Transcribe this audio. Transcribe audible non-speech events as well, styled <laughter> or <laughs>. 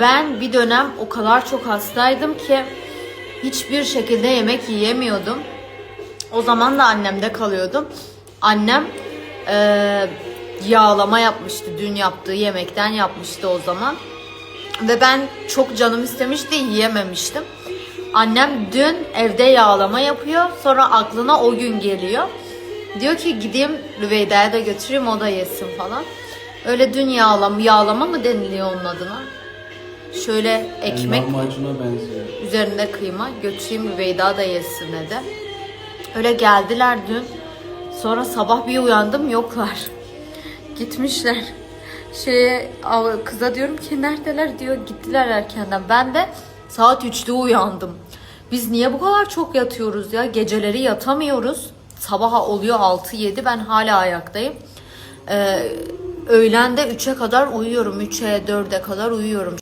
Ben bir dönem o kadar çok hastaydım ki hiçbir şekilde yemek yiyemiyordum. O zaman da annemde kalıyordum. Annem eee, yağlama yapmıştı. Dün yaptığı yemekten yapmıştı o zaman. Ve ben çok canım istemişti yiyememiştim. Annem dün evde yağlama yapıyor. Sonra aklına o gün geliyor. Diyor ki gideyim Rüveyda'ya da götüreyim o da yesin falan. Öyle dün yağlama, yağlama mı deniliyor onun adına? Şöyle ekmek lahmacuna benziyor. üzerinde kıyma götüreyim Rüveyda da yesin dedi. Öyle geldiler dün. Sonra sabah bir uyandım yoklar. <laughs> Gitmişler. Şeye kıza diyorum ki neredeler diyor. Gittiler erkenden. Ben de saat 3'te uyandım. Biz niye bu kadar çok yatıyoruz ya? Geceleri yatamıyoruz. Sabaha oluyor 6-7 ben hala ayaktayım. Ee, öğlende 3'e kadar uyuyorum. 3'e 4'e kadar uyuyorum.